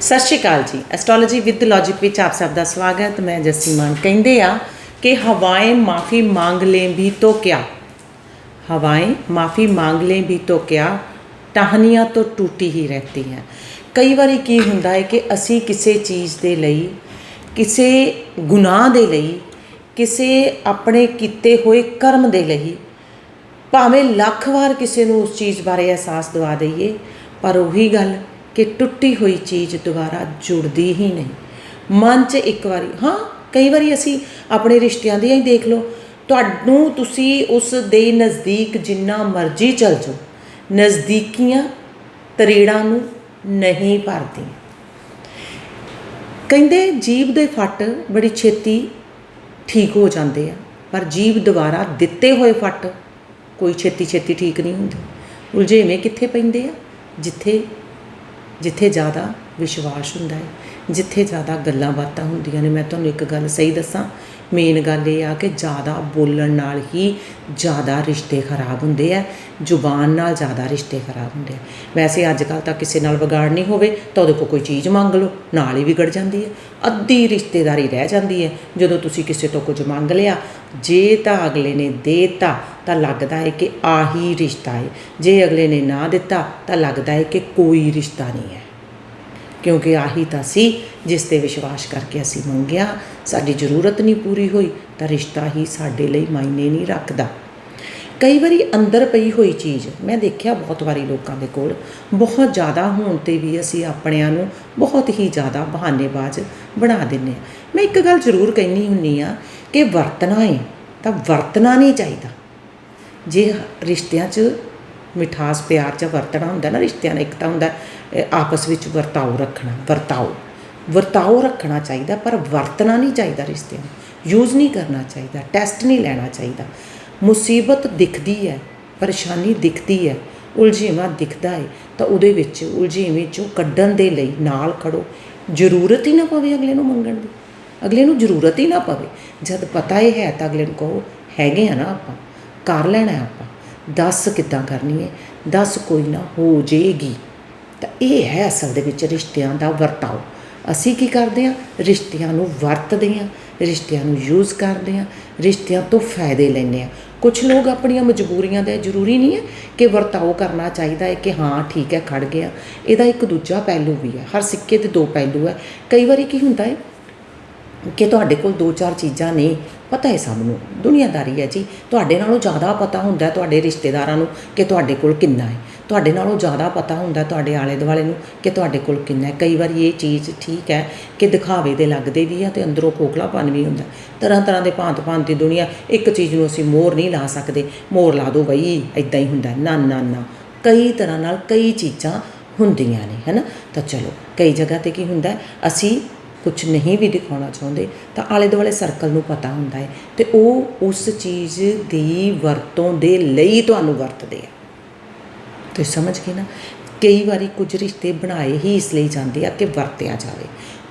ਸਤਿ ਸ਼੍ਰੀ ਅਕਾਲ ਜੀ। Astrology with logic ਵਿੱਚ ਆਪ ਸਭ ਦਾ ਸਵਾਗਤ। ਮੈਂ ਜਸੀਮਾਨ ਕਹਿੰਦੇ ਆ ਕਿ ਹਵਾਏ ਮਾਫੀ ਮੰਗ ਲੈ ਵੀ ਤੋ ਕਿਆ ਹਵਾਏ ਮਾਫੀ ਮੰਗ ਲੈ ਵੀ ਤੋ ਕਿਆ ਟਾਹਨੀਆਂ ਤੋਂ ਟੁੱਟੀ ਹੀ ਰਹਤੀ ਹੈ। ਕਈ ਵਾਰੀ ਕੀ ਹੁੰਦਾ ਹੈ ਕਿ ਅਸੀਂ ਕਿਸੇ ਚੀਜ਼ ਦੇ ਲਈ, ਕਿਸੇ ਗੁਨਾਹ ਦੇ ਲਈ, ਕਿਸੇ ਆਪਣੇ ਕੀਤੇ ਹੋਏ ਕਰਮ ਦੇ ਲਈ, ਭਾਵੇਂ ਲੱਖ ਵਾਰ ਕਿਸੇ ਨੂੰ ਉਸ ਚੀਜ਼ ਬਾਰੇ ਅਹਿਸਾਸ ਦਿਵਾ ਦਈਏ, ਪਰ ਉਹੀ ਗੱਲ ਕਿ ਟੁੱਟੀ ਹੋਈ ਚੀਜ਼ ਦੁਬਾਰਾ ਜੁੜਦੀ ਹੀ ਨਹੀਂ। ਮਨ 'ਚ ਇੱਕ ਵਾਰੀ, ਹਾਂ, ਕਈ ਵਾਰੀ ਅਸੀਂ ਆਪਣੇ ਰਿਸ਼ਤਿਆਂ ਦੀਆਂ ਹੀ ਦੇਖ ਲਓ। ਤੁਹਾਨੂੰ ਤੁਸੀਂ ਉਸ ਦੇ ਨਜ਼ਦੀਕ ਜਿੰਨਾ ਮਰਜ਼ੀ ਚਲ ਜਾਓ, ਨਜ਼ਦੀਕੀਆਂ ਤਰੇੜਾਂ ਨੂੰ ਨਹੀਂ ਭਰਦੀਆਂ। ਕਹਿੰਦੇ ਜੀਭ ਦੇ ਫੱਟ ਬੜੀ ਛੇਤੀ ਠੀਕ ਹੋ ਜਾਂਦੇ ਆ, ਪਰ ਜੀਭ ਦੁਬਾਰਾ ਦਿੱਤੇ ਹੋਏ ਫੱਟ ਕੋਈ ਛੇਤੀ ਛੇਤੀ ਠੀਕ ਨਹੀਂ ਹੁੰਦੇ। ਉਲਝੇਵੇਂ ਕਿੱਥੇ ਪੈਂਦੇ ਆ? ਜਿੱਥੇ ਜਿੱਥੇ ਜ਼ਿਆਦਾ ਵਿਸ਼ਵਾਸ ਹੁੰਦਾ ਹੈ, ਜਿੱਥੇ ਜ਼ਿਆਦਾ ਗੱਲਾਂ ਬਾਤਾਂ ਹੁੰਦੀਆਂ ਨੇ, ਮੈਂ ਤੁਹਾਨੂੰ ਇੱਕ ਗੱਲ ਸਹੀ ਦੱਸਾਂ ਮੇਨ ਗੱਲ ਇਹ ਆ ਕਿ ਜ਼ਿਆਦਾ ਬੋਲਣ ਨਾਲ ਹੀ ਜ਼ਿਆਦਾ ਰਿਸ਼ਤੇ ਖਰਾਬ ਹੁੰਦੇ ਆ, ਜ਼ੁਬਾਨ ਨਾਲ ਜ਼ਿਆਦਾ ਰਿਸ਼ਤੇ ਖਰਾਬ ਹੁੰਦੇ ਆ। ਵੈਸੇ ਅੱਜ ਕੱਲ ਤਾਂ ਕਿਸੇ ਨਾਲ ਵਿਗਾੜ ਨਹੀਂ ਹੋਵੇ, ਤਾਂ ਉਹਦੇ ਕੋਲ ਕੋਈ ਚੀਜ਼ ਮੰਗ ਲਓ, ਨਾਲ ਹੀ ਵਿਗੜ ਜਾਂਦੀ ਹੈ, ਅੱਧੀ ਰਿਸ਼ਤੇਦਾਰੀ ਰਹਿ ਜਾਂਦੀ ਹੈ। ਜਦੋਂ ਤੁਸੀਂ ਕਿਸੇ ਤੋਂ ਕੁਝ ਮੰਗ ਲਿਆ, ਜੇ ਤਾਂ ਅਗਲੇ ਨੇ ਦੇਤਾ, ਤਾਂ ਲੱਗਦਾ ਹੈ ਕਿ ਆਹੀ ਰਿਸ਼ਤਾ ਹੈ। ਜੇ ਅਗਲੇ ਨੇ ਨਾ ਦਿੱਤਾ, ਤਾਂ ਲੱਗਦਾ ਹੈ ਕਿ ਕੋਈ ਰਿਸ਼ਤਾ ਨਹੀਂ ਹੈ। ਕਿਉਂਕਿ ਆਹੀ ਤਾਂ ਸੀ ਜਿਸ ਤੇ ਵਿਸ਼ਵਾਸ ਕਰਕੇ ਅਸੀਂ ਮੰਗਿਆ, ਸਾਡੀ ਜ਼ਰੂਰਤ ਨਹੀਂ ਪੂਰੀ ਹੋਈ ਤਾਂ ਰਿਸ਼ਤਾ ਹੀ ਸਾਡੇ ਲਈ ਮਾਇਨੇ ਨਹੀਂ ਰੱਖਦਾ। ਕਈ ਵਾਰੀ ਅੰਦਰ ਪਈ ਹੋਈ ਚੀਜ਼, ਮੈਂ ਦੇਖਿਆ ਬਹੁਤ ਵਾਰੀ ਲੋਕਾਂ ਦੇ ਕੋਲ, ਬਹੁਤ ਜ਼ਿਆਦਾ ਹੋਣ ਤੇ ਵੀ ਅਸੀਂ ਆਪਣਿਆਂ ਨੂੰ ਬਹੁਤ ਹੀ ਜ਼ਿਆਦਾ ਬਹਾਨੇਬਾਜ਼ ਬਣਾ ਦਿੰਨੇ ਆ ਮੈਂ ਇੱਕ ਗੱਲ ਜ਼ਰੂਰ ਕਹਿਣੀ ਹੁੰਨੀ ਆ ਕਿ ਵਰਤਣਾ ਹੈ ਤਾਂ ਵਰਤਣਾ ਨਹੀਂ ਚਾਹੀਦਾ। ਜੇ ਰਿਸ਼ਤਿਆਂ 'ਚ ਮਿਠਾਸ ਪਿਆਰ ਜਾਂ ਵਰਤਣਾ ਹੁੰਦਾ ਨਾ ਰਿਸ਼ਤਿਆਂ ਦਾ ਇੱਕ ਤਾਂ ਹੁੰਦਾ ਆਪਸ ਵਿੱਚ ਵਰਤਾਓ ਰੱਖਣਾ, ਵਰਤਾਓ। ਵਰਤਾਓ ਰੱਖਣਾ ਚਾਹੀਦਾ, ਪਰ ਵਰਤਣਾ ਨਹੀਂ ਚਾਹੀਦਾ ਰਿਸ਼ਤਿਆਂ ਨੂੰ। ਯੂਜ਼ ਨਹੀਂ ਕਰਨਾ ਚਾਹੀਦਾ ਟੈਸਟ ਨਹੀਂ ਲੈਣਾ ਚਾਹੀਦਾ। ਮੁਸੀਬਤ ਦਿਖਦੀ ਹੈ, ਪਰੇਸ਼ਾਨੀ ਦਿਖਦੀ ਹੈ, ਉਲਝੇਵਾਂ ਦਿਖਦਾ ਹੈ, ਤਾਂ ਉਹਦੇ ਵਿੱਚ, ਉਲਝੇਵੇਂ ਚੋਂ ਕੱਢਣ ਦੇ ਲਈ ਨਾਲ ਖੜੋ। ਜ਼ਰੂਰਤ ਹੀ ਨਾ ਪਵੇ ਅਗਲੇ ਨੂੰ ਮੰਗਣ ਦੀ। ਅਗਲੇ ਨੂੰ ਜ਼ਰੂਰਤ ਹੀ ਨਾ ਪਵੇ। ਜਦ ਪਤਾ ਹੀ ਹੈ ਤਾਂ ਅਗਲੇ ਨੂੰ ਕਹੋ, ਹੈਗੇ ਆ ਨਾ ਆਪਾਂ, ਕਰ ਲੈਣਾ ਆਪਾਂ। ਦੱਸ ਕਿੱਦਾਂ ਕਰਨੀ ਹੈ ਦੱਸ ਕੋਈ ਨਾ ਹੋ ਜਾਏਗੀ ਤਾਂ ਇਹ ਹੈ ਅਸਲ ਦੇ ਵਿੱਚ ਰਿਸ਼ਤਿਆਂ ਦਾ ਵਰਤਾਓ। ਅਸੀਂ ਕੀ ਕਰਦੇ ਹਾਂ ਰਿਸ਼ਤਿਆਂ ਨੂੰ ਵਰਤਦੇ ਹਾਂ ਰਿਸ਼ਤਿਆਂ ਨੂੰ ਯੂਜ਼ ਕਰਦੇ ਹਾਂ ਰਿਸ਼ਤਿਆਂ ਤੋਂ ਫਾਇਦੇ ਲੈਂਦੇ ਹਾਂ ਕੁਝ ਲੋਕ ਆਪਣੀਆਂ ਮਜਬੂਰੀਆਂ ਦਾ ਜ਼ਰੂਰੀ ਨਹੀਂ ਹੈ ਕਿ ਵਰਤਾਓ ਕਰਨਾ ਚਾਹੀਦਾ ਹੈ ਕਿ ਹਾਂ, ਠੀਕ ਹੈ ਖੜ ਗਿਆ। ਇਹਦਾ ਇੱਕ ਦੂਜਾ ਪਹਿਲੂ ਵੀ ਹੈ। ਹਰ ਸਿੱਕੇ ਦੇ ਦੋ ਪਹਿਲੂ ਹੈ। ਕਈ ਵਾਰੀ ਕੀ ਹੁੰਦਾ ਹੈ ਕਿ ਤੁਹਾਡੇ ਕੋਲ ਦੋ ਚਾਰ ਚੀਜ਼ਾਂ ਨੇ, ਪਤਾ ਹੈ ਸਭ ਨੂੰ, ਦੁਨੀਆਦਾਰੀ ਹੈ ਜੀ। ਤੁਹਾਡੇ ਨਾਲੋਂ ਜ਼ਿਆਦਾ ਪਤਾ ਹੁੰਦਾ ਤੁਹਾਡੇ ਰਿਸ਼ਤੇਦਾਰਾਂ ਨੂੰ ਕਿ ਤੁਹਾਡੇ ਕੋਲ ਕਿੰਨਾ ਹੈ। ਤੁਹਾਡੇ ਨਾਲੋਂ ਜ਼ਿਆਦਾ ਪਤਾ ਹੁੰਦਾ ਤੁਹਾਡੇ ਆਲੇ ਦੁਆਲੇ ਨੂੰ ਕਿ ਤੁਹਾਡੇ ਕੋਲ ਕਿੰਨਾ ਹੈ। ਕਈ ਵਾਰੀ ਇਹ ਚੀਜ਼ ਠੀਕ ਹੈ ਕਿ ਦਿਖਾਵੇ ਦੇ ਲੱਗਦੇ ਵੀ ਆ ਤੇ ਅੰਦਰੋਂ ਖੋਖਲਾਪਨ ਵੀ ਹੁੰਦਾ ਤਰ੍ਹਾਂ ਤਰ੍ਹਾਂ ਦੇ ਭਾਂਤ ਭਾਂਤ ਦੀ ਦੁਨੀਆ, ਇੱਕ ਚੀਜ਼ ਨੂੰ ਅਸੀਂ ਮੋਰ ਨਹੀਂ ਲਾ ਸਕਦੇ। ਮੋਰ ਲਾ ਦੋ ਬਈ ਇਦਾਂ ਹੀ ਹੁੰਦਾ ਨਾ ਨਾ ਨਾ। ਕਈ ਤਰ੍ਹਾਂ ਨਾਲ ਕਈ ਚੀਜ਼ਾਂ ਹੁੰਦੀਆਂ ਨੇ, ਹੈਨਾ? ਤਾਂ ਚਲੋ, ਕਈ ਜਗ੍ਹਾ ਤੇ ਕੀ ਹੁੰਦਾ ਅਸੀਂ ਕੁਝ ਨਹੀਂ ਵੀ ਦਿਖਾਉਣਾ ਚਾਹੁੰਦੇ, ਤਾਂ ਆਲੇ ਦੁਆਲੇ ਸਰਕਲ ਨੂੰ ਪਤਾ ਹੁੰਦਾ ਹੈ ਤੇ ਉਹ ਉਸ ਚੀਜ਼ ਦੀ ਵਰਤੋਂ ਦੇ ਲਈ ਤੁਹਾਨੂੰ ਵਰਤਦੇ ਆ। ਤੇ ਸਮਝ ਗਏ ਨਾ? ਕਈ ਵਾਰੀ ਕੁਝ ਰਿਸ਼ਤੇ ਬਣਾਏ ਹੀ ਇਸ ਲਈ ਜਾਂਦੇ ਆ ਕਿ ਵਰਤਿਆ ਜਾਵੇ।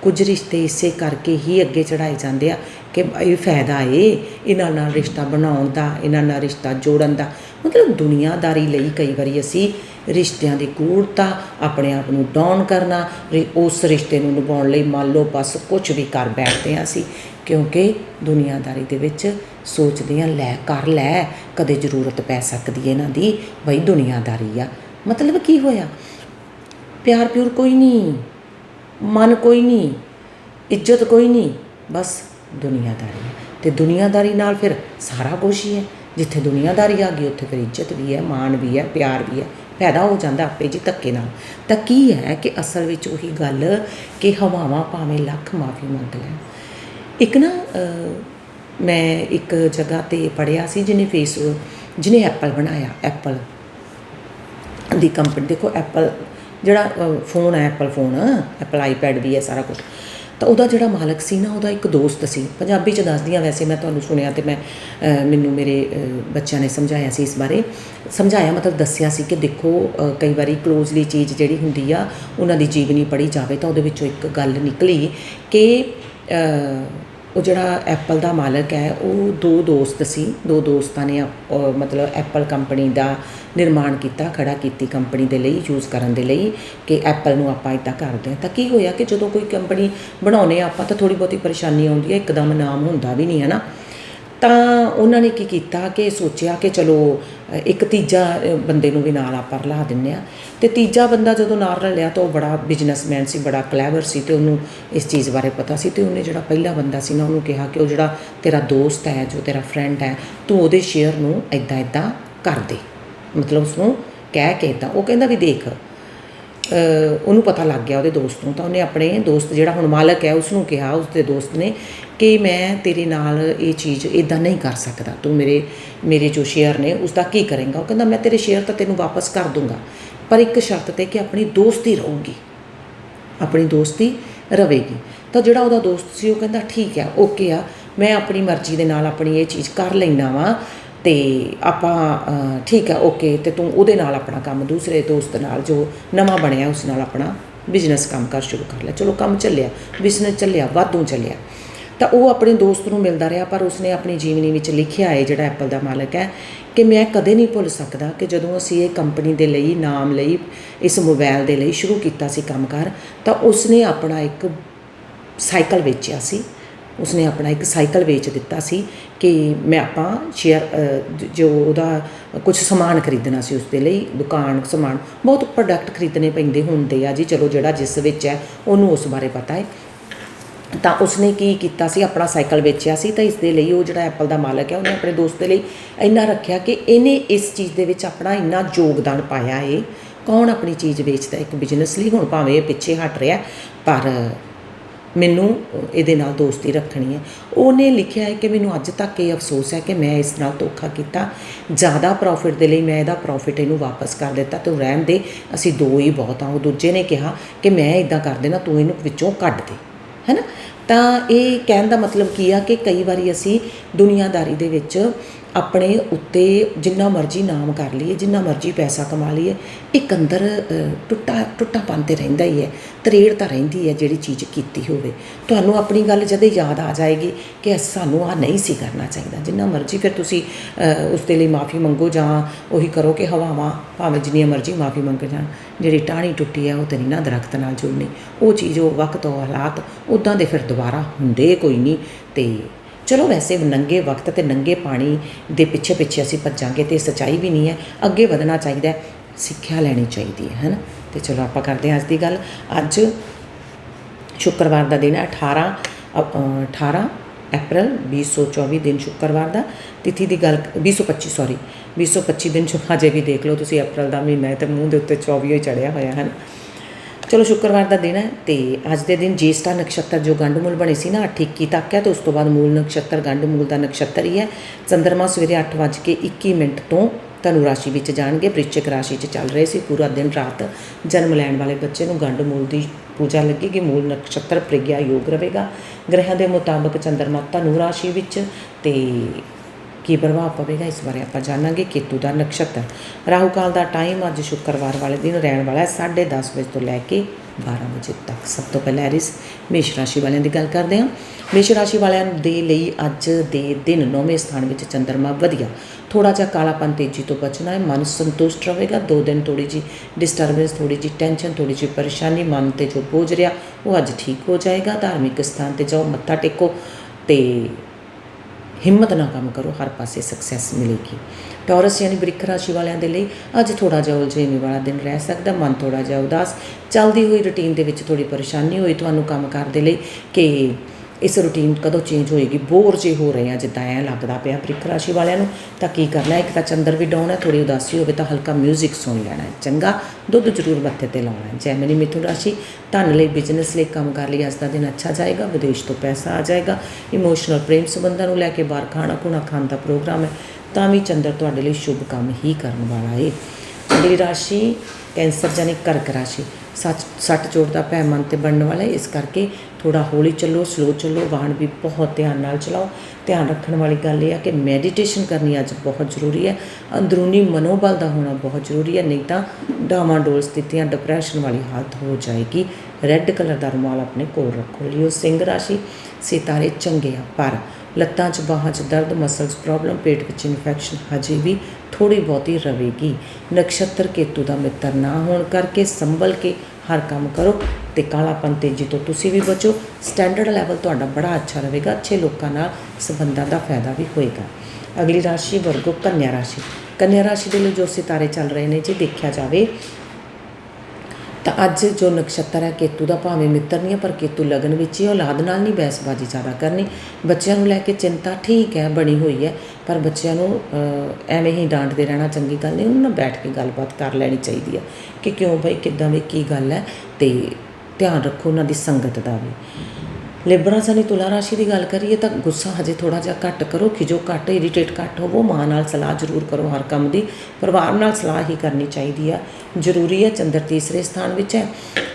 ਕੁਝ ਰਿਸ਼ਤੇ ਇਸੇ ਕਰਕੇ ਹੀ ਅੱਗੇ ਚੜਾਏ ਜਾਂਦੇ ਆ ਕਿ ਇਹ ਫਾਇਦਾ ਏ, ਇਹਨਾਂ ਨਾਲ ਰਿਸ਼ਤਾ ਬਣਾਉਣ ਦਾ, ਇਹਨਾਂ ਨਾਲ ਰਿਸ਼ਤਾ ਜੋੜਨ ਦਾ। ਮਤਲਬ ਦੁਨੀਆਦਾਰੀ ਲਈ ਕਈ ਵਾਰੀ ਅਸੀਂ ਰਿਸ਼ਤਿਆਂ ਦੀ ਗੂੜਤਾ ਆਪਣੇ ਆਪ ਨੂੰ ਡਾਊਨ ਕਰਨਾ ਉਸ ਰਿਸ਼ਤੇ ਨੂੰ ਨਿਭਾਉਣ ਲਈ ਮੰਨ ਲਓ ਬਸ ਕੁਝ ਵੀ ਕਰ ਬੈਠਦੇ ਹਾਂ ਅਸੀਂ, ਕਿਉਂਕਿ ਦੁਨੀਆਦਾਰੀ ਦੇ ਵਿੱਚ ਸੋਚਦੇ ਹਾਂ, ਲੈ ਕਰ ਲੈ, ਕਦੇ ਜ਼ਰੂਰਤ ਪੈ ਸਕਦੀ ਹੈ ਇਹਨਾਂ ਦੀ, ਬਈ ਦੁਨੀਆਦਾਰੀ ਆ। ਮਤਲਬ ਕੀ ਹੋਇਆ? ਪਿਆਰ ਪਿਓਰ ਕੋਈ ਨਹੀਂ। ਮਨ ਕੋਈ ਨਹੀਂ, ਇੱਜ਼ਤ ਕੋਈ ਨਹੀਂ, ਬਸ ਦੁਨੀਆਦਾਰੀ ਹੈ। ਤੇ ਦੁਨੀਆਦਾਰੀ ਨਾਲ ਫਿਰ ਸਾਰਾ ਕੁਝ ਹੀ ਹੈ। ਜਿੱਥੇ ਦੁਨੀਆਦਾਰੀ ਆ ਗਈ, ਉੱਥੇ ਫਿਰ ਇੱਜ਼ਤ ਵੀ ਹੈ, ਮਾਣ ਵੀ ਹੈ, ਪਿਆਰ ਵੀ ਹੈ। ਪੈਦਾ ਹੋ ਜਾਂਦਾ ਆਪੇ ਜੀ ਧੱਕੇ ਨਾਲ। ਤਾਂ ਕੀ ਹੈ ਕਿ ਅਸਲ ਵਿੱਚ ਉਹੀ ਗੱਲ ਕਿ ਹਵਾਵਾਂ ਭਾਵੇਂ ਲੱਖ ਮਾਫੀ ਮੰਗ ਲੈਣ। ਇੱਕ ਨਾ ਮੈਂ ਇੱਕ ਜਗ੍ਹਾ ਤੇ ਪੜਿਆ ਸੀ, ਜਿਹਨੇ ਫੇਸ, ਜਿਹਨੇ ਐਪਲ ਬਣਾਇਆ, ਐਪਲ ਦੀ ਕੰਪਨੀ, ਦੇਖੋ ਐਪਲ ਜਿਹੜਾ ਫੋਨ ਹੈ ਐਪਲ ਫੋਨ ਐਪਲ ਆਈਪੈਡ ਵੀ ਹੈ ਸਾਰਾ ਕੁਝ ਤਾਂ ਉਹਦਾ ਜਿਹੜਾ ਮਾਲਕ ਸੀ ਨਾ, ਉਹਦਾ ਇੱਕ ਦੋਸਤ ਸੀ। ਪੰਜਾਬੀ ਚ ਦੱਸਦੀ ਹਾਂ ਵੈਸੇ ਮੈਂ ਤੁਹਾਨੂੰ ਸੁਣਿਆ ਤੇ ਮੈਂ ਮੈਨੂੰ ਮੇਰੇ ਬੱਚਿਆਂ ਨੇ ਸਮਝਾਇਆ ਸੀ ਇਸ ਬਾਰੇ। ਸਮਝਾਇਆ ਮਤਲਬ ਦੱਸਿਆ ਸੀ ਕਿ ਦੇਖੋ ਕਈ ਵਾਰੀ ਕਲੋਜ਼ਲੀ ਚੀਜ਼ ਜਿਹੜੀ ਹੁੰਦੀ ਆ, ਉਹਨਾਂ ਦੀ ਜੀਵਨੀ ਪੜ੍ਹੀ ਜਾਵੇ ਤਾਂ ਉਹਦੇ ਵਿੱਚੋਂ ਇੱਕ ਗੱਲ ਨਿਕਲੀ ਕਿ ਉਹ ਜਿਹੜਾ ਐਪਲ ਦਾ ਮਾਲਕ ਹੈ, ਉਹ ਦੋ ਦੋਸਤ ਸੀ। ਦੋ ਦੋਸਤਾਂ ਨੇ ਅਪ- ਮਤਲਬ ਐਪਲ ਕੰਪਨੀ ਦਾ ਨਿਰਮਾਣ ਕੀਤਾ, ਖੜਾ ਕੀਤੀ ਕੰਪਨੀ ਦੇ ਲਈ ਯੂਜ਼ ਕਰਨ ਦੇ ਲਈ ਕਿ ਐਪਲ ਨੂੰ ਆਪਾਂ ਇਦਾਂ ਕਰਦੇ ਹਾਂ। ਤਾਂ ਕੀ ਹੋਇਆ ਕਿ ਜਦੋਂ ਕੋਈ ਕੰਪਨੀ ਬਣਾਉਨੇ ਆਪਾਂ, ਤਾਂ ਥੋੜੀ ਬਹੁਤੀ ਪਰੇਸ਼ਾਨੀ ਆਉਂਦੀ ਹੈ, ਇੱਕਦਮ ਨਾਮ ਹੁੰਦਾ ਵੀ ਨਹੀਂ, ਹੈ ਨਾ? ਤਾਂ ਉਹਨਾਂ ਨੇ ਕੀ ਕੀਤਾ ਕਿ ਸੋਚਿਆ ਕਿ ਚਲੋ ਇੱਕ ਤੀਜਾ ਬੰਦੇ ਨੂੰ ਵੀ ਨਾਲ ਆਪਾਂ ਰਲਾ ਦਿੰਨੇ ਆ। ਤੇ ਤੀਜਾ ਬੰਦਾ ਜਦੋਂ ਨਾਲ ਰਲਿਆ ਤਾਂ ਉਹ ਬੜਾ ਬਿਜ਼ਨਸਮੈਨ ਸੀ, ਬੜਾ ਕਲੈਵਰ ਸੀ ਤੇ ਉਹਨੂੰ ਇਸ ਚੀਜ਼ ਬਾਰੇ ਪਤਾ ਸੀ ਤੇ ਉਹਨੇ ਜਿਹੜਾ ਪਹਿਲਾ ਬੰਦਾ ਸੀ ਨਾ ਉਹਨੂੰ ਕਿਹਾ ਕਿ ਉਹ ਜਿਹੜਾ ਤੇਰਾ ਦੋਸਤ ਹੈ, ਜੋ ਤੇਰਾ ਫਰੈਂਡ ਹੈ, ਤੂੰ ਉਹਦੇ ਸ਼ੇਅਰ ਨੂੰ ਇਦਾਂ ਇਦਾਂ ਕਰ ਦੇ। ਮਤਲਬ ਉਸਨੂੰ ਕਹਿ ਕੇ ਤਾਂ ਉਹ ਕਹਿੰਦਾ ਵੀ ਦੇਖ ਉਹਨੂੰ ਪਤਾ ਲੱਗ ਗਿਆ ਉਹਦੇ ਦੋਸਤ ਨੂੰ, ਤਾਂ ਉਹਨੇ ਆਪਣੇ ਦੋਸਤ ਜਿਹੜਾ ਹੁਣ ਮਾਲਕ ਹੈ ਉਸ ਨੂੰ ਕਿਹਾ, ਉਸਦੇ ਦੋਸਤ ਨੇ ਕਿ ਮੈਂ ਤੇਰੇ ਨਾਲ ਇਹ ਚੀਜ਼ ਇਦਾਂ ਨਹੀਂ ਕਰ ਸਕਦਾ, ਤੂੰ ਮੇਰੇ ਮੇਰੇ ਜੋ ਸ਼ੇਅਰ ਨੇ ਉਸ ਦਾ ਕੀ ਕਰੇਂਗਾ? ਉਹ ਕਹਿੰਦਾ, ਮੈਂ ਤੇਰੇ ਸ਼ੇਅਰ ਤਾਂ ਤੈਨੂੰ ਵਾਪਸ ਕਰ ਦੂੰਗਾ, ਪਰ ਇੱਕ ਸ਼ਰਤ ਤੇ ਕਿ ਆਪਣੀ ਦੋਸਤੀ ਰਹੂਗੀ, ਆਪਣੀ ਦੋਸਤੀ ਰਵੇਗੀ ਤਾਂ ਜਿਹੜਾ ਉਹਦਾ ਦੋਸਤ ਸੀ, ਉਹ ਕਹਿੰਦਾ, ਠੀਕ ਹੈ ਓਕੇ ਆ, ਮੈਂ ਆਪਣੀ ਮਰਜ਼ੀ ਦੇ ਨਾਲ ਆਪਣੀ ਇਹ ਚੀਜ਼ ਕਰ ਲੈਣਾ ਵਾਂ ਤੇ ਆਪਾਂ ਠੀਕ ਹੈ ਓਕੇ ਤੇ ਤੂੰ ਉਹਦੇ ਨਾਲ ਆਪਣਾ ਕੰਮ, ਦੂਸਰੇ ਦੋਸਤ ਨਾਲ ਜੋ ਨਵਾਂ ਬਣਿਆ, ਉਸ ਨਾਲ ਆਪਣਾ ਬਿਜ਼ਨਸ ਕੰਮ ਕਰ, ਸ਼ੁਰੂ ਕਰ ਲਿਆ ਚਲੋ, ਕੰਮ ਚੱਲਿਆ ਬਿਜ਼ਨਸ ਚੱਲਿਆ, ਵਾਧੂ ਚੱਲਿਆ। ਤਾਂ ਉਹ ਆਪਣੇ ਦੋਸਤ ਨੂੰ ਮਿਲਦਾ ਰਿਹਾ, ਪਰ ਉਸਨੇ ਆਪਣੀ ਜੀਵਨੀ ਵਿੱਚ ਲਿਖਿਆ ਹੈ, ਜਿਹੜਾ ਐਪਲ ਦਾ ਮਾਲਕ ਹੈ, ਕਿ ਮੈਂ ਕਦੇ ਨਹੀਂ ਭੁੱਲ ਸਕਦਾ ਕਿ ਜਦੋਂ ਅਸੀਂ ਇਹ ਕੰਪਨੀ ਦੇ ਲਈ, ਨਾਮ ਲਈ, ਇਸ ਮੋਬਾਈਲ ਦੇ ਲਈ ਸ਼ੁਰੂ ਕੀਤਾ ਸੀ ਕੰਮਕਾਰ ਤਾਂ ਉਸਨੇ ਆਪਣਾ ਇੱਕ ਸਾਈਕਲ ਵੇਚਿਆ ਸੀ। ਉਸਨੇ ਆਪਣਾ ਇੱਕ ਸਾਈਕਲ ਵੇਚ ਦਿੱਤਾ ਸੀ ਕਿ ਮੈਂ ਆਪਾਂ ਸ਼ੇਅਰ ਜੋ ਉਹਦਾ ਕੁਝ ਸਮਾਨ ਖਰੀਦਣਾ ਸੀ ਉਸ ਦੇ ਲਈ, ਦੁਕਾਨ, ਸਮਾਨ, ਬਹੁਤ ਪ੍ਰੋਡਕਟ ਖਰੀਦਣੇ ਪੈਂਦੇ ਹੁੰਦੇ ਆ ਜੀ, ਚਲੋ ਜਿਹੜਾ ਜਿਸ ਵਿੱਚ ਹੈ, ਉਹਨੂੰ ਉਸ ਬਾਰੇ ਪਤਾ ਹੈ। ਤਾਂ ਉਸਨੇ ਕੀ ਕੀਤਾ ਸੀ, ਆਪਣਾ ਸਾਈਕਲ ਵੇਚਿਆ ਸੀ, ਤਾਂ ਇਸ ਦੇ ਲਈ ਉਹ ਜਿਹੜਾ ਐਪਲ ਦਾ ਮਾਲਕ ਹੈ, ਉਹਨੇ ਆਪਣੇ ਦੋਸਤ ਦੇ ਲਈ ਇੰਨਾ ਰੱਖਿਆ ਕਿ ਇਹਨੇ ਇਸ ਚੀਜ਼ ਦੇ ਵਿੱਚ ਆਪਣਾ ਇੰਨਾ ਯੋਗਦਾਨ ਪਾਇਆ ਏ। ਕੌਣ ਆਪਣੀ ਚੀਜ਼ ਵੇਚਦਾ ਇੱਕ ਬਿਜ਼ਨਸ ਲਈ? ਹੁਣ ਭਾਵੇਂ ਇਹ ਪਿੱਛੇ ਹਟ ਰਿਹਾ, ਪਰ ਮੈਨੂੰ ਇਹਦੇ ਨਾਲ ਦੋਸਤੀ ਰੱਖਣੀ ਹੈ। ਉਹਨੇ ਲਿਖਿਆ ਹੈ ਕਿ ਮੈਨੂੰ ਅੱਜ ਤੱਕ ਇਹ ਅਫਸੋਸ ਹੈ ਕਿ ਮੈਂ ਇਸ ਨਾਲ ਧੋਖਾ ਕੀਤਾ। ਜ਼ਿਆਦਾ ਪ੍ਰੋਫਿਟ ਦੇ ਲਈ ਮੈਂ ਇਹਦਾ ਪ੍ਰੋਫਿਟ ਇਹਨੂੰ ਵਾਪਸ ਕਰ ਦਿੱਤਾ ਤੂੰ ਰਹਿਣ ਦੇ। ਅਸੀਂ ਦੋ ਹੀ ਬਹੁਤ ਆ ਉਹ ਦੂਜੇ ਨੇ ਕਿਹਾ ਕਿ ਮੈਂ ਇਦਾਂ ਕਰ ਦੇਣਾ, ਤੂੰ ਇਹਨੂੰ ਵਿੱਚੋਂ ਕੱਢ ਦੇ। ਹੈਨਾ? ਤਾਂ ਇਹ ਕਹਿਣ ਦਾ ਮਤਲਬ ਕੀ ਆ ਕਿ ਕਈ ਵਾਰੀ ਅਸੀਂ ਦੁਨੀਆਦਾਰੀ ਦੇ ਵਿੱਚ ਆਪਣੇ ਉੱਤੇ ਜਿੰਨਾ ਮਰਜ਼ੀ ਨਾਮ ਕਰ ਲਈਏ ਜਿੰਨਾ ਮਰਜ਼ੀ ਪੈਸਾ ਕਮਾ ਲਈਏ ਇੱਕ ਅੰਦਰ ਟੁੱਟਾ ਟੁੱਟਾਪਨ ਤੇ ਰਹਿੰਦਾ ਹੀ ਹੈ ਤਰੇੜ ਤਾਂ ਰਹਿੰਦੀ ਹੈ ਜਿਹੜੀ ਚੀਜ਼ ਕੀਤੀ ਹੋਵੇ। ਤੁਹਾਨੂੰ ਆਪਣੀ ਗੱਲ ਜਦੇ ਯਾਦ ਆ ਜਾਏਗੀ ਕਿ ਸਾਨੂੰ ਆ ਨਹੀਂ ਸੀ ਕਰਨਾ ਚਾਹੀਦਾ। ਜਿੰਨਾ ਮਰਜ਼ੀ ਫਿਰ ਤੁਸੀਂ ਅ, ਉਸ ਦੇ ਲਈ ਮਾਫੀ ਮੰਗੋ ਜਾਂ ਉਹੀ ਕਰੋ ਕਿ ਹਵਾਵਾਂ ਭਾਵੇਂ ਜਿੰਨੀਆਂ ਮਰਜ਼ੀ ਮਾਫੀ ਮੰਗ ਜਾਣ ਜਿਹੜੀ ਟਾਹਣੀ ਟੁੱਟੀ ਹੈ ਉਹ ਤੇ ਨਹੀਂ ਨਾ ਦਰਖਤ ਨਾਲ ਜੁੜਨੀ। ਉਹ ਚੀਜ਼ ਉਹ ਵਕਤ ਉਹ ਹਾਲਾਤ ਉਦਾਂ ਦੇ ਫਿਰ ਦੁਬਾਰਾ ਹੁੰਦੇ ਕੋਈ ਨਹੀਂ ਤੇ ਚਲੋ ਵੈਸੇ ਨੰਗੇ ਵਕਤ ਤੇ ਨੰਗੇ ਪਾਣੀ ਦੇ ਪਿੱਛੇ ਪਿੱਛੇ ਅਸੀਂ ਭੱਜਾਂਗੇ ਤੇ ਸੱਚਾਈ ਵੀ ਨਹੀਂ ਹੈ ਅੱਗੇ ਵਧਣਾ ਚਾਹੀਦਾ ਹੈ ਸਿੱਖਿਆ ਲੈਣੀ ਚਾਹੀਦੀ ਹੈ ਹੈਨਾ? ਤੇ ਚਲੋ ਆਪਾਂ ਕਰਦੇ ਹਾਂ ਅੱਜ ਦੀ ਗੱਲ। ਅੱਜ ਸ਼ੁੱਕਰਵਾਰ ਦਾ ਦਿਨ ਹੈ 18 ਅ- ਅ, 18 ਅਪ੍ਰੈਲ 2024 ਦਿਨ ਸ਼ੁੱਕਰਵਾਰ ਦਾ। ਤਿਥੀ ਦੀ ਗੱਲ 2025 ਸੌਰੀ 2025 ਦਿਨ ਸ਼ੁ ਹਜੇ ਵੀ ਦੇਖ ਲਓ ਤੁਸੀਂ ਅਪ੍ਰੈਲ ਦਾ ਮਹੀਨਾ ਹੈ ਤੇ ਮੂੰਹ ਦੇ ਉੱਤੇ 24 ਹੀ ਚੜਿਆ ਹੋਇਆ ਹਨ? ਚਲੋ ਸ਼ੁੱਕਰਵਾਰ ਦਾ ਦਿਨ ਹੈ ਤੇ ਅੱਜ ਦੇ ਦਿਨ ਜੇਸਟਾ ਨਕਸ਼ਤਰ ਜੋ ਗੰਡਮੂਲ ਬਣੇ ਸੀ ਨਾ 8 21 ਤੱਕ ਹੈ ਤੇ ਉਸ ਤੋਂ ਬਾਅਦ ਮੂਲ ਨਕਸ਼ਤਰ ਗੰਡਮੂਲ ਦਾ ਨਕਸ਼ਤਰ ਹੀ ਹੈ। ਚੰਦਰਮਾ ਸਵੇਰੇ 8:21 ਮਿੰਟ ਤੋਂ ਧਨੁ ਰਾਸ਼ੀ ਵਿੱਚ ਜਾਣਗੇ, ਬ੍ਰਿਸ਼ਚਿਕ ਰਾਸ਼ੀ 'ਚ ਚੱਲ ਰਹੇ ਸੀ ਪੂਰਾ ਦਿਨ ਰਾਤ। ਜਨਮ ਲੈਣ ਵਾਲੇ ਬੱਚੇ ਨੂੰ ਗੰਡਮੂਲ ਦੀ ਪੂਜਾ ਲੱਗੇਗੀ, ਮੂਲ ਨਕਸ਼ਤਰ ਪ੍ਰਗਿਆ ਯੋਗ ਰਹੇਗਾ। ਗ੍ਰਹਿਾਂ ਦੇ ਮੁਤਾਬਕ ਚੰਦਰਮਾ ਧਨੂ ਰਾਸ਼ੀ ਵਿੱਚ ਤੇ ਕੀ ਪ੍ਰਭਾਵ ਪਵੇਗਾ, ਇਸ ਬਾਰੇ ਆਪਾਂ ਜਾਣਾਂਗੇ ਕੇਤੂ ਦਾ ਨਕਸ਼ਤਰ। ਰਾਹੂ ਕਾਲ ਦਾ ਟਾਈਮ ਅੱਜ ਸ਼ੁੱਕਰਵਾਰ ਵਾਲੇ ਦਿਨ ਰਹਿਣ ਵਾਲਾ ਹੈ 10:30 ਵਜੇ ਤੋਂ ਲੈ ਕੇ 12 ਵਜੇ ਤੱਕ। ਸਭ ਤੋਂ ਪਹਿਲਾਂ ਐਰਿਸ ਮੇਸ਼ ਰਾਸ਼ੀ ਵਾਲਿਆਂ ਦੀ ਗੱਲ ਕਰਦੇ ਹਾਂ। ਮੇਸ਼ ਰਾਸ਼ੀ ਵਾਲਿਆਂ ਦੇ ਲਈ ਅੱਜ ਦੇ ਦਿਨ ਨੌਵੇਂ ਸਥਾਨ ਵਿੱਚ ਚੰਦਰਮਾ ਵਧੀਆ। ਥੋੜਾ ਜਿਹਾ ਕਾਲਾਪਨ ਤੇਜ਼ੀ ਤੋਂ ਬਚਣਾ ਹੈ, ਮਨ ਸੰਤੁਸ਼ਟ ਰਹੇਗਾ। ਦੋ ਦਿਨ ਥੋੜੀ ਜੀ ਡਿਸਟਰਬੈਂਸ ਥੋੜੀ ਜੀ ਟੈਨਸ਼ਨ ਥੋੜੀ ਜੀ ਪਰੇਸ਼ਾਨੀ, ਮਨ ਤੇ ਜੋ ਬੋਝ ਰਿਹਾ, ਉਹ ਅੱਜ ਠੀਕ ਹੋ ਜਾਏਗਾ। ਧਾਰਮਿਕ ਸਥਾਨ ਤੇ ਜਾਓ, ਮੱਥਾ ਟੇਕੋ ਤੇ ਹਿੰਮਤ ਨਾਲ ਕੰਮ ਕਰੋ, ਹਰ ਪਾਸੇ ਸਕਸੈਸ ਮਿਲੇਗੀ। ਟੌਰਸ ਯਾਨੀ ਬ੍ਰਿਖ ਰਾਸ਼ੀ ਵਾਲਿਆਂ ਦੇ ਲਈ ਅੱਜ ਥੋੜਾ ਜਿਹਾ ਉਲਝੇਵੇਂ ਵਾਲਾ ਦਿਨ ਰਹਿ ਸਕਦਾ, ਮਨ ਥੋੜਾ ਜਿਹਾ ਉਦਾਸ, ਚੱਲਦੀ ਹੋਈ ਰੁਟੀਨ ਦੇ ਵਿੱਚ ਥੋੜੀ ਪਰੇਸ਼ਾਨੀ ਹੋਈ, ਤੁਹਾਨੂੰ ਕੰਮ ਕਰਦੇ ਲਈ ਕਿ ਇਸ ਰੁਟੀਨ ਕਦੋਂ ਚੇਂਜ ਹੋਏਗੀ? ਬੋਰ ਜੇ ਹੋ ਰਹੇ ਆ, ਜਿੱਦਾਂ ਐ ਲੱਗਦਾ ਪਿਆ ਬ੍ਰਿਖ ਰਾਸ਼ੀ ਵਾਲਿਆਂ ਨੂੰ, ਤਾਂ ਕੀ ਕਰਨਾ? ਇੱਕ ਤਾਂ ਚੰਦਰ ਵੀ ਡਾਊਨ ਹੈ ਥੋੜੀ ਉਦਾਸੀ ਹੋਵੇ ਤਾਂ ਹਲਕਾ 뮤직 ਸੁਣ ਲੈਣਾ ਚੰਗਾ, ਦੁੱਧ ਜ਼ਰੂਰ ਮੱਥੇ ਤੇ ਲਾਉਣਾ ਹੈ। ਜੈਮਨੀ ਮਿਥੁਨ ਰਾਸ਼ੀ, ਧਨ ਲਈ ਬਿਜ਼ਨਸ ਲਈ ਕੰਮ ਕਰ ਲਈ, ਅੱਜ ਦਾ ਦਿਨ ਅੱਛਾ ਜਾਏਗਾ, ਵਿਦੇਸ਼ ਤੋਂ ਪੈਸਾ ਆ ਜਾਏਗਾ ਇਮੋਸ਼ਨਲ ਪ੍ਰੇਮ ਸੰਬੰਧਾਂ ਨੂੰ ਲੈ ਕੇ ਬਾਹਰ ਖਾਣਾ ਖੁਣਾ ਖਾਣ ਦਾ ਪ੍ਰੋਗਰਾਮ ਹੈ, ਤਾਂ ਵੀ ਚੰਦਰ ਤੁਹਾਡੇ ਲਈ ਸ਼ੁਭ ਕੰਮ ਹੀ ਕਰਨ ਵਾਲਾ ਹੈ ਅਗਲੀ ਰਾਸ਼ੀ ਕੈਂਸਰ ਜਾਨੀ ਕਰਕ ਰਾਸ਼ੀ, ਸੱਚ, ਸੱਟ ਚੋਟ ਦਾ ਭੈ ਮਨ ਤੇ ਬਣਨ ਵਾਲਾ ਇਸ ਕਰਕੇ ਥੋੜਾ ਹੌਲੀ ਚੱਲੋ ਸਲੋ ਚੱਲੋ, ਵਾਹਨ ਵੀ ਬਹੁਤ ਧਿਆਨ ਨਾਲ ਚਲਾਓ। ਧਿਆਨ ਰੱਖਣ ਵਾਲੀ ਗੱਲ ਇਹ ਆ ਕਿ ਮੈਡੀਟੇਸ਼ਨ ਕਰਨੀ ਅੱਜ ਬਹੁਤ ਜ਼ਰੂਰੀ ਹੈ। ਅੰਦਰੂਨੀ ਮਨੋਬਲ ਦਾ ਹੋਣਾ ਬਹੁਤ ਜ਼ਰੂਰੀ ਹੈ, ਨਹੀਂ ਤਾਂ ਡਾਵਾਂਡੋਲ ਸਥਿਤੀਆਂ ਡਿਪਰੈਸ਼ਨ ਵਾਲੀ ਹਾਲਤ ਹੋ ਜਾਏਗੀ। ਰੈੱਡ ਕਲਰ ਦਾ ਰੁਮਾਲ ਆਪਣੇ ਕੋਲ ਰੱਖੋ, ਲਿਓ ਸਿੰਘ ਰਾਸ਼ੀ। ਸਿਤਾਰੇ ਚੰਗੇ ਆ, ਪਰ ਲੱਤਾਂ 'ਚ ਬਾਹਾਂ 'ਚ ਦਰਦ ਮਸਲਸ ਪ੍ਰੋਬਲਮ ਪੇਟ ਵਿੱਚ ਇਨਫੈਕਸ਼ਨ ਹਜੇ ਵੀ ਥੋੜੀ ਬਹੁਤੀ ਰਹੇਗੀ ਨਕਸ਼ਤਰ ਕੇਤੂ ਦਾ ਮਿੱਤਰ ਨਾ ਹੋਣ ਕਰਕੇ ਸੰਭਲ ਕੇ ਹਰ ਕੰਮ ਕਰੋ ਤੇ ਕਾਲਾਪਨ ਤੇਜ਼ੀ ਤੋਂ ਤੁਸੀਂ ਵੀ ਬਚੋ। ਸਟੈਂਡਰਡ ਲੈਵਲ ਤੁਹਾਡਾ ਬੜਾ ਅੱਛਾ ਰਹੇਗਾ, ਅੱਛੇ ਲੋਕਾਂ ਨਾਲ ਸੰਬੰਧਾਂ ਦਾ ਫਾਇਦਾ ਵੀ ਹੋਏਗਾ। ਅਗਲੀ ਰਾਸ਼ੀ ਵਰਗੋ ਕੰਨਿਆ ਰਾਸ਼ੀ। ਕੰਨਿਆ ਰਾਸ਼ੀ ਦੇ ਲਈ ਜੋ ਸਿਤਾਰੇ ਚੱਲ ਰਹੇ ਨੇ ਜੀ ਦੇਖਿਆ ਜਾਵੇ ਤਾਂ ਅੱਜ ਜੋ ਨਕਸ਼ਤਰ ਹੈ, ਕੇਤੂ ਦਾ ਭਾਵੇਂ ਮਿੱਤਰ ਨਹੀਂ ਹੈ, ਪਰ ਕੇਤੂ ਲਗਨ ਵਿੱਚ ਹੀ ਔਲਾਦ ਨਾਲ ਨਹੀਂ ਬਹਿਸਬਾਜ਼ੀ ਜ਼ਿਆਦਾ ਕਰਨੀ। ਬੱਚਿਆਂ ਨੂੰ ਲੈ ਕੇ ਚਿੰਤਾ ਠੀਕ ਹੈ, ਬਣੀ ਹੋਈ ਹੈ, ਪਰ ਬੱਚਿਆਂ ਨੂੰ ਐਵੇਂ ਹੀ ਡਾਂਟਦੇ ਰਹਿਣਾ ਚੰਗੀ ਗੱਲ ਨਹੀਂ, ਉਹਨਾਂ ਨਾਲ ਬੈਠ ਕੇ ਗੱਲਬਾਤ ਕਰ ਲੈਣੀ ਚਾਹੀਦੀ ਹੈ ਕਿ ਕਿਉਂ ਭਾਈ ਕਿੱਦਾਂ ਵੀ ਕੀ ਗੱਲ ਹੈ, ਤੇ ਧਿਆਨ ਰੱਖੋ ਉਹਨਾਂ ਦੀ ਸੰਗਤ ਦਾ ਵੀ। ਲਿਬਰਾ ਸਨੀ ਤੁਲਾ ਰਾਸ਼ੀ ਦੀ ਗੱਲ ਕਰੀਏ ਤਾਂ ਗੁੱਸਾ ਹਜੇ ਥੋੜਾ ਜਿਹਾ ਘੱਟ ਕਰੋ, ਖਿਜੋ ਘੱਟ ਇਰੀਟੇਟ ਘੱਟ ਹੋਵੋ, ਮਾਂ ਨਾਲ ਸਲਾਹ ਜ਼ਰੂਰ ਕਰੋ, ਹਰ ਕੰਮ ਦੀ ਪਰਿਵਾਰ ਨਾਲ ਸਲਾਹ ਹੀ ਕਰਨੀ ਚਾਹੀਦੀ ਆ। ਜ਼ਰੂਰੀ ਹੈ ਚੰਦਰ ਤੀਸਰੇ ਸਥਾਨ ਵਿੱਚ ਹੈ।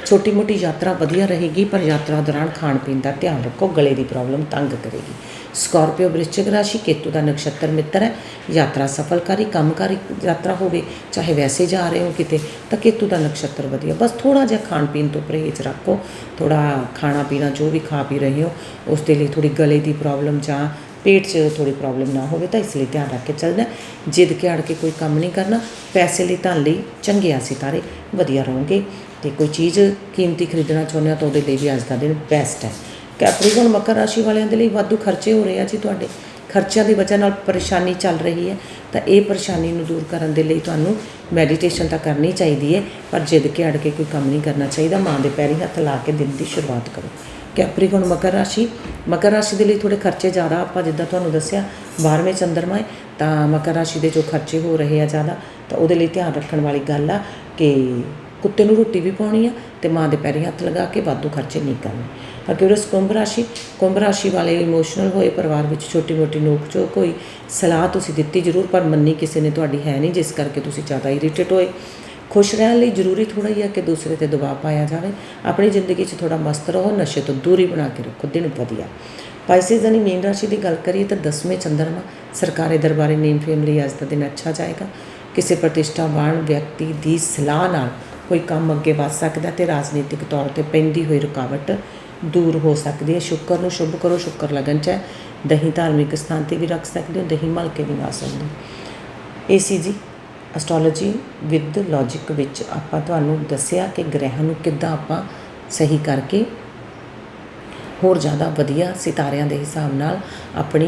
ਛੋਟੀ ਮੋਟੀ ਯਾਤਰਾ ਵਧੀਆ ਰਹੇਗੀ, ਪਰ ਯਾਤਰਾ ਦੌਰਾਨ ਖਾਣ ਪੀਣ ਦਾ ਧਿਆਨ ਰੱਖੋ, ਗਲੇ ਦੀ ਪ੍ਰੋਬਲਮ ਤੰਗ ਕਰੇਗੀ। ਸਕਾਰਪੀਓ ਵ੍ਰਿਸ਼ਚਿਕ ਰਾਸ਼ੀ, ਕੇਤੂ ਦਾ ਨਕਸ਼ਤਰ ਮਿੱਤਰ ਹੈ। ਯਾਤਰਾ ਸਫਲਕਾਰੀ, ਕੰਮਕਾਰੀ ਯਾਤਰਾ ਹੋਵੇ, ਚਾਹੇ ਵੈਸੇ ਜਾ ਰਹੇ ਹੋ ਕਿਤੇ, ਤਾਂ ਕੇਤੂ ਦਾ ਨਕਸ਼ਤਰ ਵਧੀਆ। ਬਸ ਥੋੜਾ ਜਿਹਾ ਖਾਣ ਪੀਣ ਤੋਂ ਪਰਹੇਜ਼ ਰੱਖੋ। ਥੋੜਾ ਖਾਣਾ ਪੀਣਾ ਜੋ ਵੀ ਖਾ ਪੀ ਰਹੇ ਹੋ, ਉਸ ਦੇ ਲਈ ਥੋੜੀ ਗਲੇ ਦੀ ਪ੍ਰੋਬਲਮ ਜਾਂ ਪੇਟ 'ਚ ਥੋੜੀ ਪ੍ਰੋਬਲਮ ਨਾ ਹੋਵੇ, ਤਾਂ ਇਸ ਲਈ ਧਿਆਨ ਰੱਖ ਕੇ ਚੱਲਣਾ ਜਿੱਦ ਕੇ ਅੜ ਕੇ ਕੋਈ ਕੰਮ ਨਹੀਂ ਕਰਨਾ, ਪੈਸੇ ਲਈ, ਧਨ ਲਈ ਚੰਗੇ ਆ ਸਿਤਾਰੇ ਵਧੀਆ ਰਹੋਗੇ। ਤੇ ਕੋਈ ਚੀਜ਼ ਕੀਮਤੀ ਖਰੀਦਣਾ ਚਾਹੁੰਦੇ ਹੋ ਤਾਂ ਉਹਦੇ ਲਈ ਵੀ ਅੱਜ ਦਾ ਦਿਨ ਬੈਸਟ ਹੈ। ਕੈਪਰੀਕਨ ਮਕਰ ਰਾਸ਼ੀ ਵਾਲਿਆਂ ਦੇ ਲਈ ਵਾਧੂ ਖਰਚੇ ਹੋ ਰਹੇ ਆ ਜੀ ਤੁਹਾਡੇ। ਖਰਚਿਆਂ ਦੀ ਵਜ੍ਹਾ ਨਾਲ ਪਰੇਸ਼ਾਨੀ ਚੱਲ ਰਹੀ ਹੈ, ਤਾਂ ਇਹ ਪਰੇਸ਼ਾਨੀ ਨੂੰ ਦੂਰ ਕਰਨ ਦੇ ਲਈ ਤੁਹਾਨੂੰ ਮੈਡੀਟੇਸ਼ਨ ਤਾਂ ਕਰਨੀ ਚਾਹੀਦੀ ਹੈ, ਪਰ ਜਿੱਦ ਕੇ ਅੜ ਕੇ ਕੋਈ ਕੰਮ ਨਹੀਂ ਕਰਨਾ ਚਾਹੀਦਾ, ਮਾਂ ਦੇ ਪੈਰੀ ਹੱਥ ਲਾ ਕੇ ਦਿਨ ਦੀ ਸ਼ੁਰੂਆਤ ਕਰੋ। ਕੈਪਰੀਕਨ ਮਕਰ ਰਾਸ਼ੀ ਮਕਰ ਰਾਸ਼ੀ ਦੇ ਲਈ ਥੋੜੇ ਖਰਚੇ ਜ਼ਿਆਦਾ, ਆਪਾਂ ਜਿੱਦਾਂ ਤੁਹਾਨੂੰ ਦੱਸਿਆ 12ਵੇਂ ਚੰਦਰਮਾ ਹੈ, ਤਾਂ ਮਕਰ ਰਾਸ਼ੀ ਦੇ ਜੋ ਖਰਚੇ ਹੋ ਰਹੇ ਆ ਜ਼ਿਆਦਾ, ਤਾਂ ਉਹਦੇ ਲਈ ਧਿਆਨ ਰੱਖਣ ਵਾਲੀ ਗੱਲ ਆ ਕਿ ਕੁੱਤੇ ਨੂੰ ਰੋਟੀ ਵੀ ਪਾਉਣੀ ਆ ਤੇ ਮਾਂ ਦੇ ਪੈਰੀ ਹੱਥ ਲਗਾ ਕੇ ਵਾਧੂ ਖਰਚੇ ਨਹੀਂ ਕਰਨੇ। ਅਕਿਊਰਸ ਕੁੰਭ ਰਾਸ਼ੀ ਕੁੰਭ ਰਾਸ਼ੀ ਵਾਲੇ ਇਮੋਸ਼ਨਲ ਹੋਏ, ਪਰਿਵਾਰ ਵਿੱਚ ਛੋਟੀ ਮੋਟੀ ਨੋਕ ਝੋਕ ਹੋਈ, ਸਲਾਹ ਤੁਸੀਂ ਦਿੱਤੀ ਜ਼ਰੂਰ, ਪਰ ਮੰਨੀ ਕਿਸੇ ਨੇ ਤੁਹਾਡੀ ਹੈ ਨਹੀਂ, ਜਿਸ ਕਰਕੇ ਤੁਸੀਂ ਜ਼ਿਆਦਾ ਇਰੀਟੇਟ ਹੋਏ। ਖੁਸ਼ ਰਹਿਣ ਲਈ ਜ਼ਰੂਰੀ ਥੋੜਾ ਹੀ ਹੈ ਕਿ ਦੂਸਰੇ ਤੇ ਦਬਾਅ ਪਾਇਆ ਜਾਵੇ। ਆਪਣੀ ਜ਼ਿੰਦਗੀ 'ਚ ਥੋੜਾ ਮਸਤ ਰਹੋ, ਨਸ਼ੇ ਤੋਂ ਦੂਰੀ ਬਣਾ ਕੇ ਰੱਖੋ, ਦਿਨ ਵਧੀਆ। ਪਾਈਸਿਸ ਯਾਨੀ ਮੀਨ ਰਾਸ਼ੀ ਦੀ ਗੱਲ ਕਰੀਏ ਤਾਂ 10ਵੇਂ ਚੰਦਰਮਾ, ਸਰਕਾਰੀ ਦਰਬਾਰੇ ਨੇਮ ਫੇਮ ਲਈ ਅੱਜ ਦਾ ਦਿਨ ਅੱਛਾ ਜਾਏਗਾ। ਕਿਸੇ ਪ੍ਰਤਿਸ਼ਠਾਵਾਨ ਵਿਅਕਤੀ ਦੀ ਸਲਾਹ ਨਾਲ ਕੋਈ ਕੰਮ ਅੱਗੇ ਵਧ ਸਕਦਾ ਤੇ ਰਾਜਨੀਤਿਕ ਤੌਰ ਤੇ ਪੈਂਦੀ ਹੋਈ ਰੁਕਾਵਟ ਦੂਰ ਹੋ ਸਕਦੀ ਹੈ। ਸ਼ੁੱਕਰ ਨੂੰ ਸ਼ੁਭ ਕਰੋ, ਸ਼ੁੱਕਰ ਲਗਨ ਚ ਹੈ। ਦਹੀਂ ਧਾਰਮਿਕ ਸਥਾਨ ਤੇ ਵੀ ਰੱਖ ਸਕਦੇ ਹੋ, ਦਹੀਂ ਮਲ ਕੇ ਵੀ ਲਾ ਸਕਦੇ ਹੋ। ਇਹ ਸੀ ਜੀ ਐਸਟ੍ਰੋਲੋਜੀ ਵਿਦ ਲੌਜੀਕ ਵਿੱਚ ਆਪਾਂ ਤੁਹਾਨੂੰ ਦੱਸਿਆ ਕਿ ਗ੍ਰਹਿ ਨੂੰ ਕਿੱਦਾਂ ਆਪਾਂ ਸਹੀ ਕਰਕੇ ਹੋਰ ਜ਼ਿਆਦਾ ਵਧੀਆ ਸਿਤਾਰਿਆਂ ਦੇ ਹਿਸਾਬ ਨਾਲ ਆਪਣੀ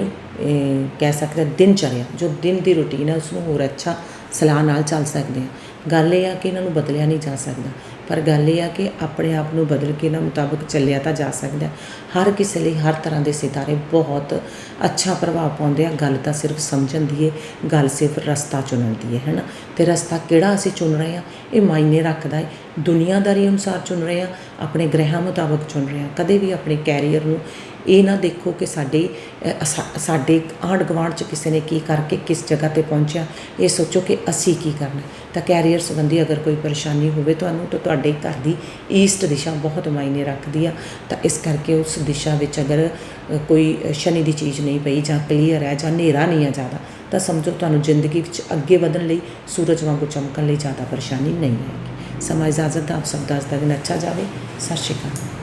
ਕਹਿ ਸਕਦੇ ਹਾਂ ਦਿਨ ਚਰਿਆ ਜੋ ਦਿਨ ਦੀ ਰੁਟੀਨ ਹੈ ਉਸ ਨੂੰ ਹੋਰ ਅੱਛਾ ਸਲਾਹ ਨਾਲ ਚੱਲ ਸਕਦੇ ਹਾਂ ਗੱਲ ਇਹ ਆ ਕਿ ਇਹਨਾਂ ਨੂੰ ਬਦਲਿਆ ਨਹੀਂ ਜਾ ਸਕਦਾ। ਪਰ ਗੱਲ ਇਹ ਆ ਕਿ ਆਪਣੇ ਆਪ ਨੂੰ ਬਦਲ ਕੇ ਇਹਨਾਂ ਮੁਤਾਬਕ ਚੱਲਿਆ ਤਾਂ ਜਾ ਸਕਦਾ। ਹਰ ਕਿਸੇ ਲਈ ਹਰ ਤਰ੍ਹਾਂ ਦੇ ਸਿਤਾਰੇ ਬਹੁਤ ਅੱਛਾ ਪ੍ਰਭਾਵ ਪਾਉਂਦੇ ਆ। ਗੱਲ ਤਾਂ ਸਿਰਫ ਸਮਝਣ ਦੀ ਹੈ ਗੱਲ ਸਿਰਫ ਰਸਤਾ ਚੁਣਨ ਦੀ ਹੈ ਹੈਨਾ? ਤੇ ਰਸਤਾ ਕਿਹੜਾ ਅਸੀਂ ਚੁਣ ਰਹੇ ਹਾਂ ਇਹ ਮਾਇਨੇ ਰੱਖਦਾ ਹੈ ਦੁਨੀਆਦਾਰੀ ਅਨੁਸਾਰ ਚੁਣ ਰਹੇ ਹਾਂ ਆਪਣੇ ਗ੍ਰਹਿਾਂ ਮੁਤਾਬਕ ਚੁਣ ਰਹੇ ਹਾਂ ਕਦੇ ਵੀ ਆਪਣੇ ਕੈਰੀਅਰ ਨੂੰ ਇਹ ਨਾ ਦੇਖੋ ਕਿ ਸਾਡੇ ਅ, ਸਾਡੇ ਆਂਢ ਗੁਆਂਢ ਚ ਕਿਸੇ ਨੇ ਕੀ ਕਰਕੇ ਕਿਸ ਜਗ੍ਹਾ ਤੇ ਪਹੁੰਚਿਆ ਇਹ ਸੋਚੋ ਕਿ ਅਸੀਂ ਕੀ ਕਰਨਾ ਤਾਂ ਕੈਰੀਅਰ ਸੰਬੰਧੀ ਅਗਰ ਕੋਈ ਪਰੇਸ਼ਾਨੀ ਹੋਵੇ ਤੁਹਾਨੂੰ ਤਾਂ ਤੁਹਾਡੇ ਘਰ ਦੀ ਈਸਟ ਦਿਸ਼ਾ ਬਹੁਤ ਮਾਇਨੇ ਰੱਖਦੀ ਆ। ਤਾਂ ਇਸ ਕਰਕੇ ਉਸ ਦਿਸ਼ਾ ਵਿੱਚ ਅਗਰ ਕੋਈ ਸ਼ਨੀ ਦੀ ਚੀਜ਼ ਨਹੀਂ ਪਈ ਜਾਂ ਕਲੀਅਰ ਹੈ ਜਾਂ ਹਨੇਰਾ ਨਹੀਂ ਹੈ ਜ਼ਿਆਦਾ ਤਾਂ ਸਮਝੋ ਤੁਹਾਨੂੰ ਜ਼ਿੰਦਗੀ ਵਿੱਚ ਅੱਗੇ ਵਧਣ ਲਈ ਸੂਰਜ ਵਾਂਗੂ ਚਮਕਣ ਲਈ ਜ਼ਿਆਦਾ ਪਰੇਸ਼ਾਨੀ ਨਹੀਂ ਹੈ ਸਮਾਂ ਇਜਾਜ਼ਤ ਦਾ ਆਪ ਸਭ ਦਾ ਅੱਜ ਦਾ ਦਿਨ ਅੱਛਾ ਜਾਵੇ। ਸਤਿ ਸ਼੍ਰੀ ਅਕਾਲ।